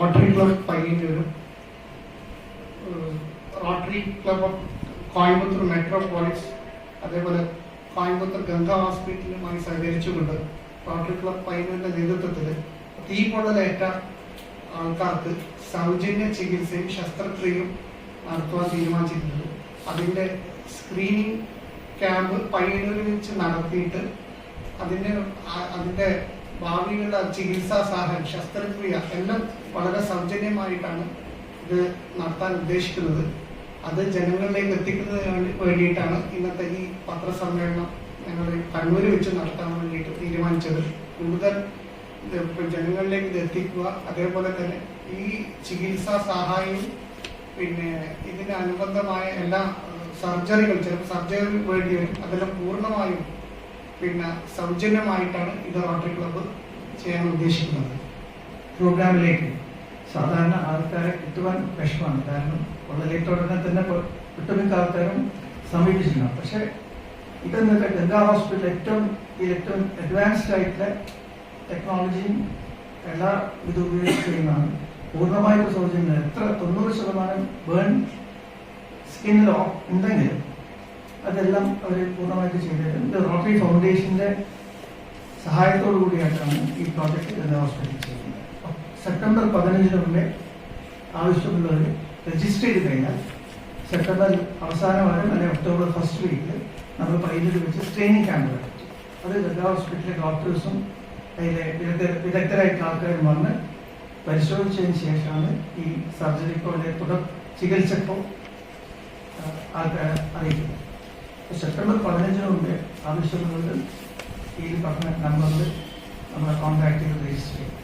Rotary club പയ്യന്നൂരും Rotary Club of Coimbatore Metropolis അതേപോലെ കോയമ്പത്തൂർ ഗംഗാ ഹോസ്പിറ്റലുമായി സഹകരിച്ചുകൊണ്ട് റോട്ടറി ക്ലബ് പയ്യന്നൂരിന്റെ നേതൃത്വത്തിൽ തീ പൊള്ളലേറ്റ ആൾക്കാർക്ക് സൗജന്യ ചികിത്സയും ശസ്ത്രക്രിയയും നടത്തുവാൻ തീരുമാനിച്ചിട്ടുണ്ട് അതിന്റെ സ്ക്രീനിങ് ക്യാമ്പ് പയ്യന്നൂരിൽ വെച്ച് നടത്തിയിട്ട് അതിന്റെ ആ- അതിന്റെ ഭാവിയിലുള്ള ചികിത്സാ സഹായം ശസ്ത്രക്രിയ എല്ലാം വളരെ സൗജന്യമായിട്ടാണ് ഇത് നടത്താൻ ഉദ്ദേശിക്കുന്നത്. അത് ജനങ്ങളിലേക്ക് എത്തിക്കുന്നതിന് വേണ്ടി വേണ്ടിയിട്ടാണ് ഇന്നത്തെ ഈ പത്രസമ്മേളനം ഞങ്ങൾ കണ്ണൂർ വെച്ച് നടത്താൻ വേണ്ടിയിട്ട് തീരുമാനിച്ചത്. കൂടുതൽ ജനങ്ങളിലേക്ക് ഇത് എത്തിക്കുക അതേപോലെ തന്നെ ഈ ചികിത്സാ സഹായം പിന്നെ ഇതിന് അനുബന്ധമായ എല്ലാ സർജറികൾ ചിലപ്പോൾ സർജറികൾ വേണ്ടി വരും. അതെല്ലാം പൂർണമായും പിന്നെ സൗജന്യമായിട്ടാണ് ഇത് റോട്ടറി ക്ലബ്ബ് ചെയ്യാൻ ഉദ്ദേശിക്കുന്നത്. പ്രോഗ്രാമിലേക്ക് സാധാരണ ആൾക്കാരെ കിട്ടുവാൻ വിഷമാണ് കാരണം പൊള്ളലേറ്റോടനെ തന്നെ ഒട്ടുമിക്ക ആൾക്കാരും സമീപിച്ചില്ല പക്ഷെ ഇതെന്നൊക്കെ ഗംഗാ ഹോസ്പിറ്റൽ ഏറ്റവും ഏറ്റവും അഡ്വാൻസ്ഡ് ആയിട്ടുള്ള ടെക്നോളജിയും എല്ലാ ഇത് ഉപയോഗിച്ച് ചെയ്യുന്നതാണ്. പൂർണമായിട്ട് സൗജന്യം എത്ര തൊണ്ണൂറ് ശതമാനം ബേൺ സ്കിന്നിലോ ഉണ്ടെങ്കിൽ അതെല്ലാം അവർ പൂർണമായിട്ട് ചെയ്തിട്ടുണ്ട്. റോട്ടറി ഫൗണ്ടേഷന്റെ സഹായത്തോടു കൂടിയായിട്ടാണ് ഈ പ്രോജക്റ്റ് ഗംഗാ ഹോസ്പിറ്റലിൽ ചെയ്യുന്നത് സെപ്റ്റംബർ പതിനഞ്ചിന് മുമ്പേ ആവശ്യമുള്ളവർ രജിസ്റ്റർ ചെയ്ത് കഴിഞ്ഞാൽ സെപ്റ്റംബർ അവസാന അല്ലെങ്കിൽ ഒക്ടോബർ ഫസ്റ്റ് വീക്കിൽ നമ്മൾ പൈലിൽ വെച്ച് ട്രെയിനിങ് ക്യാമ്പ് അത് ഗംഗാ ഹോസ്പിറ്റലിലെ ഡോക്ടേഴ്സും അതിലെ വിദഗ്ധ വിദഗ്ധരായിട്ടുള്ള ആൾക്കാരും വന്ന് പരിശോധിച്ചതിന് ശേഷമാണ് ഈ സർജറിക്കോ അല്ലെങ്കിൽ തുടർ ചികിത്സക്കോ ആൾക്കാരെ അറിയിക്കുന്നത്. സെപ്റ്റംബർ പതിനഞ്ചിന് മുമ്പേ ആവശ്യമുള്ളത് ഈ പറഞ്ഞ നമ്പറിൽ നമ്മളെ കോൺടാക്ട് ചെയ്ത് രജിസ്റ്റർ ചെയ്യും.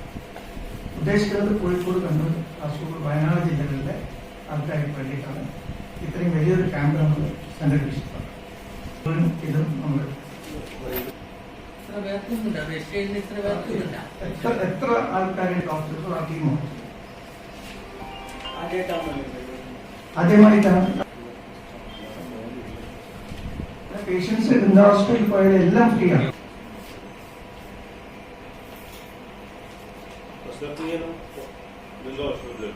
ഉദ്ദേശിക്കുന്നത് കോഴിക്കോട് കണ്ണൂർ കാസർഗോഡ് വയനാട് ജില്ലകളിലെ ആൾക്കാർക്ക് വേണ്ടിയിട്ടാണ് ഇത്രയും വലിയൊരു ക്യാമ്പ് നമ്മൾ സംഘടിപ്പിച്ചിട്ടുള്ളത്. ഇതും നമ്മൾ എത്ര ആൾക്കാരെ ഡോക്ടർക്ക് ആ ടീമുണ്ട് ആദ്യമായിട്ടാണ്. പേഷ്യൻസ് ഗംഗാ ഹോസ്പിറ്റലിൽ പോയാൽ എല്ലാം ഫ്രീ ആണ്. ശസ്ത്രക്രിയനും ഗംഗാ ഹോസ്പിറ്റലിൽ